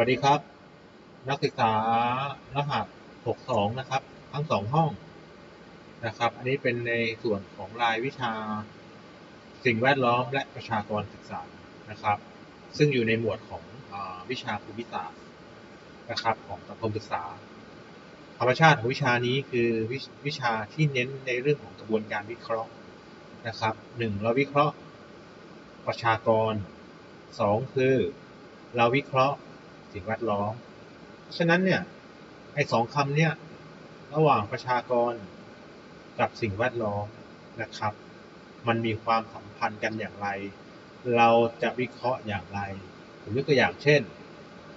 วัสดีครับ นักศึกษารหัส 62 นะครับ ทั้งสองห้องนะครับ อันนี้เป็นในส่วนของรายวิชาสิ่งแวดล้อมและประชากรศึกษานะครับ ซึ่งอยู่ในหมวดของอวิชาภูมิศาสตร์นะครับของสังคมศึกษา ธรรมชาติของวิชานี้คือววิชาที่เน้นในเรื่องของกระบวนการวิเคราะห์นะครับหนึ่งเราวิเคราะห์ประชากรสองคือเราวิเคราะห์ สิ่งแวดล้อม ฉะนั้นเนี่ยไอ้สองคำเนี่ยระหว่างประชากรกับสิ่งแวดล้อมนะครับ มันมีความสัมพันธ์กันอย่างไร เราจะวิเคราะห์อย่างไรผมยกตัวอย่างเช่น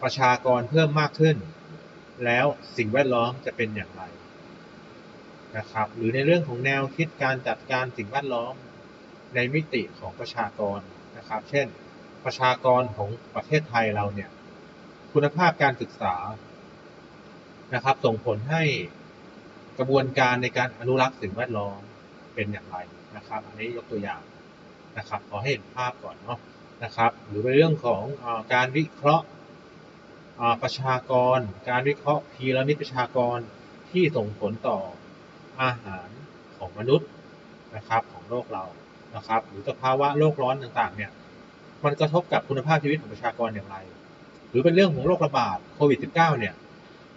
ประชากรเพิ่มมากขึ้น แล้วสิ่งแวดล้อมจะเป็นอย่างไรนะครับ หรือในเรื่องของแนวคิดการจัดการสิ่งแวดล้อมในมิติของประชากรนะครับ เช่น ประชากรของประเทศไทยเราเนี่ย คุณภาพการศึกษานะครับ ส่งผลให้กระบวนการในการอนุรักษ์สิ่งแวดล้อมเป็นอย่างไรนะครับ อันนี้ยกตัวอย่างนะครับขอให้เห็นภาพก่อนเนาะนะครับ หรือในเรื่องของอการวิเคราะห์ประชากร การวิเคราะห์พีระมิดประชากรที่ส่งผลต่ออาหารของมนุษย์นะครับของโลกเรานะครับ หรือสภาวะโลกร้อนต่างๆเนี่ยมันกระทบกับคุณภาพชีวิตของประชากรอย่างไร หรือเป็นเรื่องของโรคระบาดโควิด -19 เนี่ย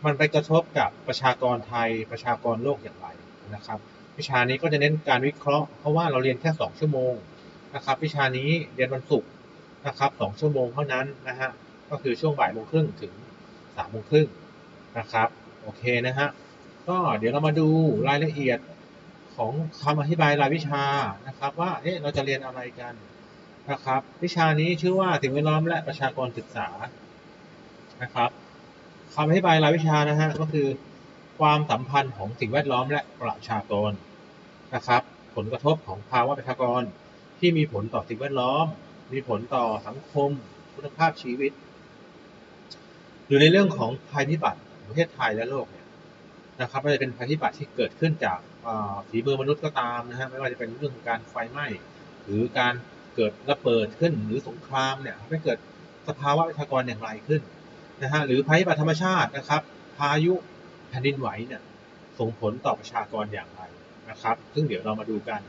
มันไปกระทบกับประชากรไทยประชากรโลกอย่างไรนะครับ วิชานี้ก็จะเน้นการวิเคราะห์เพราะว่าเราเรียนแค่ 2 ชั่วโมงนะครับ วิชานี้เรียนวันศุกร์นะครับ2ชั่วโมงเท่านั้นนะฮะก็คือช่วงบ่ายโมงครึ่งถึง3โมงครึ่งนะครับโอเคนะฮะก็เดี๋ยวเรามาดูรายละเอียดของคำอธิบายรายวิชานะครับ ว่าเอ๊ะเราจะเรียนอะไรกันนะครับ วิชานี้ชื่อว่าสิ่งแวดล้อมและประชากรศึกษา นะครับคำอธิบายรายวิชานะฮะก็คือ ความสัมพันธ์ของสิ่งแวดล้อมและประชากรนะครับ ผลกระทบของภาวะประชากรที่มีผลต่อสิ่งแวดล้อม มีผลต่อสังคม คุณภาพชีวิต หรือในเรื่องของภัยพิบัติประเทศไทยและโลกเนี่ยนะครับไม่ว่าจะเป็นภัยพิบัติที่เกิดขึ้นจากฝีมือมนุษย์ก็ตามนะฮะไม่ว่าจะเป็นเรื่องของการไฟไหม้หรือการเกิดระเบิดขึ้นหรือสงครามเนี่ยไม่เกิดสภาวะประชากรอย่างไรขึ้น นะฮะหรือภัยพิบัติธรรมชาตินะครับ พายุแผ่นดินไหวเนี่ยส่งผลต่อประชากรอย่างไรนะครับ ซึ่งเดี๋ยวเรามาดูกัน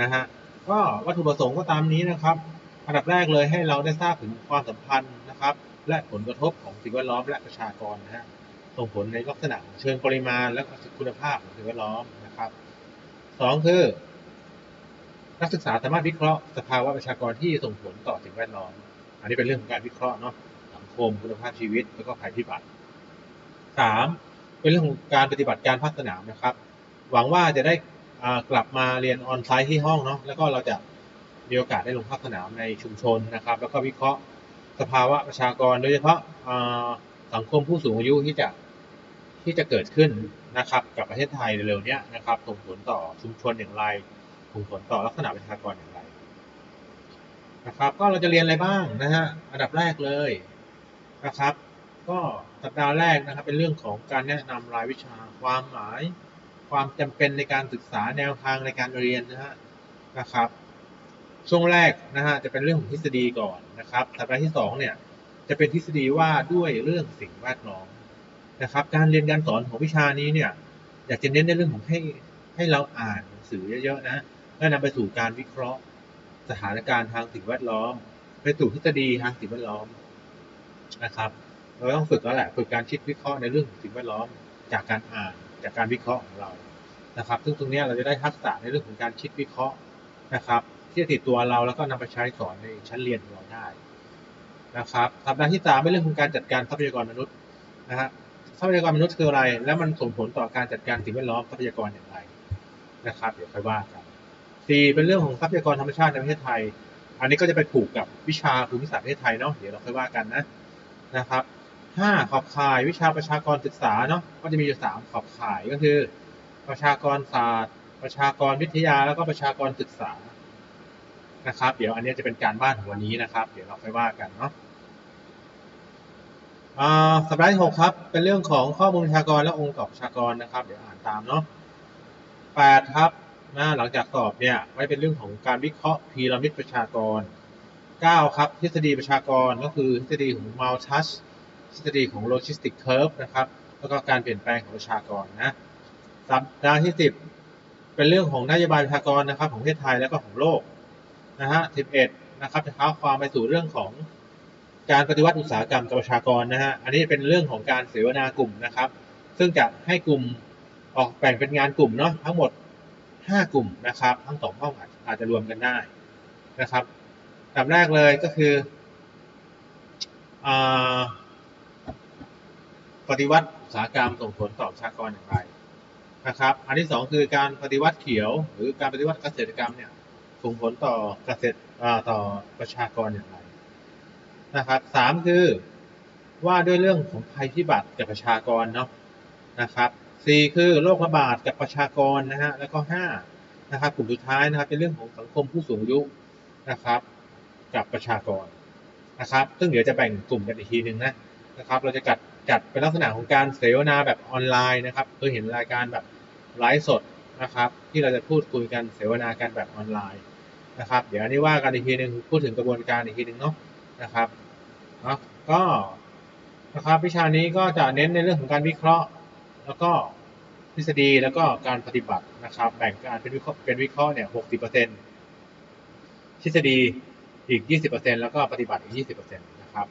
นะฮะก็วัตถุประสงค์ก็ตามนี้นะครับอันดับแรกเลยให้เราได้ทราบถึงความสัมพันธ์นะครับ และผลกระทบของสิ่งแวดล้อมและประชากรนะฮะส่งผลในลักษณะเชิงปริมาณและคุณภาพของสิ่งแวดล้อมนะครับสองคือนักศึกษาสามารถวิเคราะห์สภาวะประชากรที่ส่งผลต่อสิ่งแวดล้อม อันนี้เป็นเรื่องของการวิเคราะห์เนาะ คม คุณภาพชีวิต แล้วก็ภัยพิบัติสามเป็นเรื่องของการปฏิบัติการภาคสนามนะครับ หวังว่าจะได้กลับมาเรียนออนไลน์ที่ห้องเนาะแล้วก็เราจะมีโอกาสได้ลงภาคสนามในชุมชนนะครับ แล้วก็วิเคราะห์สภาวะประชากร โดยเฉพาะสังคมผู้สูงอายุที่จะที่จะเกิดขึ้นนะครับกับประเทศไทยเร็วๆนี้นะครับส่งผลต่อชุมชนอย่างไรส่งผลต่อลักษณะประชากรอย่างไรนะครับ ก็เราจะเรียนอะไรบ้างนะฮะอันดับแรกเลย นะครับ ก็สัปดาห์แรกนะครับ เป็นเรื่องของการแนะนำรายวิชา ความหมาย ความจำเป็นในการศึกษาแนวทางในการเรียนนะฮะนะครับ ช่วงแรกนะฮะจะเป็นเรื่องของทฤษฎีก่อนนะครับ สัปดาห์ที่2เนี่ยจะเป็นทฤษฎีว่าด้วยเรื่องสิ่งแวดล้อมนะครับ การเรียนการสอนของวิชานี้เนี่ยอยากจะเน้นในเรื่องของให้ให้เราอ่านหนังสือเยอะๆนะและนำไปสู่การวิเคราะห์ สถานการณ์ทางสิ่งแวดล้อม ไปสู่ทฤษฎีทางสิ่งแวดล้อม นะครับ เราต้องฝึกแล้วแหละฝึกการคิดวิเคราะห์ในเรื่องของสิ่งแวดล้อมจากการอ่านจากการวิเคราะห์ของเรานะครับ ซึ่งตรงนี้เราจะได้ทักษะในเรื่องของการคิดวิเคราะห์นะครับ ที่จะติดตัวเราแล้วก็นำไปใช้สอนในชั้นเรียนของเราได้นะครับสัปดาห์ที่สามเป็นเรื่องของการจัดการทรัพยากรมนุษย์นะฮะทรัพยากรมนุษย์คืออะไร แล้วมันส่งผลต่อการจัดการสิ่งแวดล้อมทรัพยากรอย่างไรนะครับ เดี๋ยวค่อยว่ากันสี่เป็นเรื่องของทรัพยากรธรรมชาติในประเทศไทย อันนี้ก็จะไปผูกกับวิชาภูมิศาสตร์ประเทศไทยเนาะเดี๋ยวเราค่อยว่ากันนะ นะครับห้าขอบข่ายวิชาประชากรศึกษาเนาะก็จะมีอยู่สามขอบข่ายก็คือ ประชากรศาสตร์ ประชากรวิทยาแล้วก็ประชากรศึกษานะครับ เดี๋ยวอันนี้จะเป็นการบ้านของวันนี้นะครับ เดี๋ยวเราค่อยว่ากันเนาะสัปดาห์ที่หกครับ เป็นเรื่องของข้อมูลประชากรและองค์ประกอบประชากรนะครับ เดี๋ยวอ่านตามเนาะแปดครับนะหลังจากสอบเนี่ยไว้เป็นเรื่องของการวิเคราะห์พีระมิดประชากร 9 ครับ ทฤษฎีประชากรก็คือทฤษฎีของมัลทัชทฤษฎีของ logistic curve นะครับ แล้วก็การเปลี่ยนแปลงของประชากรนะสัปดาห์ที่ 10 เป็นเรื่องของนโยบายประชากรนะครับของประเทศไทยแล้วก็ของโลกนะฮะ 11 นะครับจะท้าความไปสู่เรื่องของการปฏิวัติอุตสาหกรรมกับประชากรนะฮะ อันนี้เป็นเรื่องของการเสวนากลุ่มนะครับ ซึ่งจะให้กลุ่มออกแบ่งเป็นงานกลุ่มเนาะทั้งหมด 5 กลุ่มนะครับ ทั้งสองห้องอาจจะรวมกันได้นะครับ ลำแรกเลยก็คืออปฏิวัติอุตสาหกรรมส่งผลต่อประชากรอย่างไรนะครับ อันที่สองคือการปฏิวัติเขียว หรือการปฏิวัติเกษตรกรรมเนี่ยส่งผลต่อเกษตรต่อประชากรอย่างไรนะครับสามคือว่าด้วยเรื่องของภัยพิบัติกับประชากรเนาะนะครับสี่คือโรคระบาดกับประชากรนะฮะแล้วก็ห้านะครับกลุ่มสุดท้ายนะครับเป็นเรื่องของสังคมผู้สูงอายุนะครับ กับประชากรนะครับ ซึ่งเดี๋ยวจะแบ่งกลุ่มกันอีกทีหนึ่งนะนะครับ เราจะจัดจัดเป็นลักษณะของการเสวนาแบบออนไลน์นะครับเคยเห็นรายการแบบไลฟ์สดนะครับ ที่เราจะพูดคุยกันเสวนากันแบบออนไลน์นะครับ เดี๋ยวนนี้ว่ากันอีกทีหนึ่งพูดถึงกระบวนการอีกทีหนึ่งเนาะนะครับเนาะก็นะครับวิชานี้ก็จะเน้นในเรื่องของการวิเคราะห์ แล้วก็ทฤษฎีแล้วก็การปฏิบัตินะครับ แบ่งการเป็นวิเคราะห์เป็นวิเคราะห์เนี่ยหกสิบเปอร์เซ็นต์ทฤษฎี อีก 20%แล้วก็ปฏิบัติอีก 20%นะครับ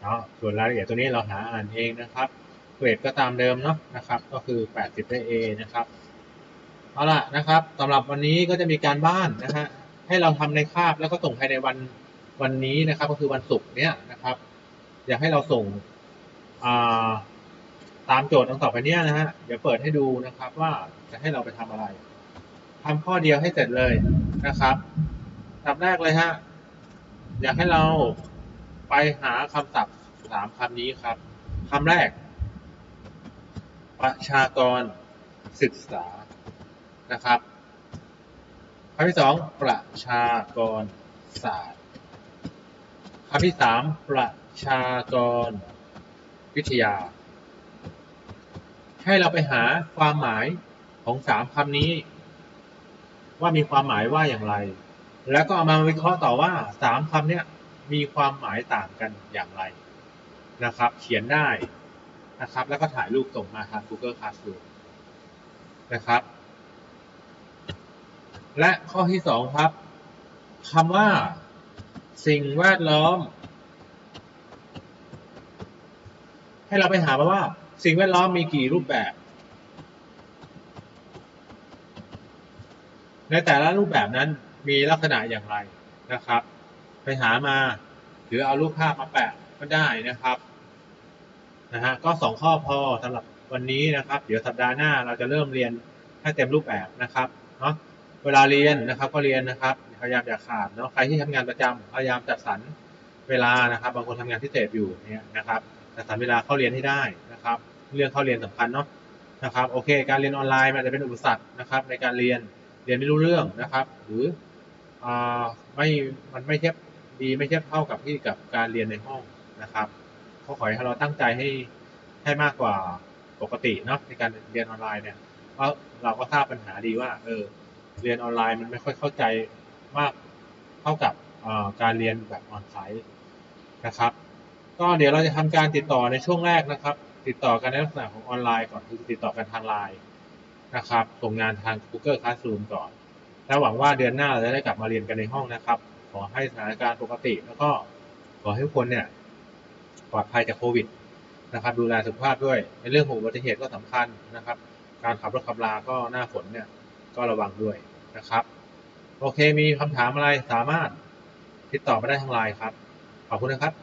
เนาะส่วนรายละเอียดตัวนี้เราหาอ่านเองนะครับเกรดก็ตามเดิมเนาะนะครับ ก็คือ 80 ได้ A นะครับเอาล่ะนะครับสำหรับวันนี้ก็จะมีการบ้านนะฮะให้เราทำในคาบแล้วก็ส่งภายในวันวันนี้นะครับ ก็คือวันศุกร์เนี้ยนะครับ อยากให้เราส่งาตามโจทย์ดังต่อไปเนี้ยนะฮะเดี๋ยวเปิดให้ดูนะครับว่าจะให้เราไปทำอะไรทำข้อเดียวให้เสร็จเลยนะครับ คำแรกเลยฮะ อยากให้เราไปหาคำศัพท์สามคำนี้ครับคำแรก ประชากรศึกษานะครับคำที่สองประชากรศาสตร์คำที่สามประชากรวิทยา ให้เราไปหาความหมายของสามคำนี้ ว่ามีความหมายว่าอย่างไร แล้วก็เอามาวิเคราะห์ต่อว่าสามคำเนี้ยมีความหมายต่างกันอย่างไรนะครับ เขียนได้นะครับ แล้วก็ถ่ายรูปส่งมาทาง Google Classroom นะครับ และข้อที่สองครับคำว่า สิ่งแวดล้อม ให้เราไปหามาว่า สิ่งแวดล้อมมีกี่รูปแบบ ในแต่ละรูปแบบนั้น มีลักษณะอย่างไรนะครับ ไปหามาหรือเอารูปภาพมาแปะก็ได้นะครับนะฮะก็สองข้อพอสำหรับวันนี้นะครับ เดี๋ยวสัปดาห์หน้าเราจะเริ่มเรียนให้เต็มรูปแบบนะครับเนาะเวลาเรียนนะครับก็เรียนนะครับพยายามอย่าขาดเนาะใครที่ทำงานประจำพยายามจัดสรรเวลานะครับ บางคนทำงานพิเศษอยู่เนี่ยนะครับจัดสรรเวลาเข้าเรียนให้ได้นะครับ เรื่องเข้าเรียนสำคัญเนาะนะครับโอเค การเรียนออนไลน์มันจะเป็นอุปสรรคนะครับ ในการเรียนเรียนไม่รู้เรื่องนะครับ หรือ ไม่มันไม่เทียบดีไม่เทียบเท่ากับที่กับการเรียนในห้องนะครับก็ขอให้เราตั้งใจให้ให้มากกว่าปกติเนาะในการเรียนออนไลน์เนี่ยเพราะเราก็ทราบปัญหาดีว่า เออ เรียนออนไลน์มันไม่ค่อยเข้าใจมากเท่ากับการเรียนแบบออนไลน์นะครับ ก็เดี๋ยวเราจะทำการติดต่อในช่วงแรกนะครับ ติดต่อกันในลักษณะของออนไลน์ก่อนคือติดต่อกันทางไลน์นะครับ ส่งงานทาง Google Classroom ก่อน แล้วหวังว่าเดือนหน้าเราจะได้กลับมาเรียนกันในห้องนะครับ ขอให้สถานการณ์ปกติ แล้วก็ขอให้ทุกคนเนี่ยปลอดภัยจากโควิดนะครับดูแลสุขภาพด้วยในเรื่องของอุบัติเหตุก็สำคัญนะครับ การขับรถขับราก็หน้าฝนเนี่ยก็ระวังด้วยนะครับ โอเคมีคำถามอะไรสามารถติดต่อมาได้ทางไลน์ครับ ขอบคุณนะครับ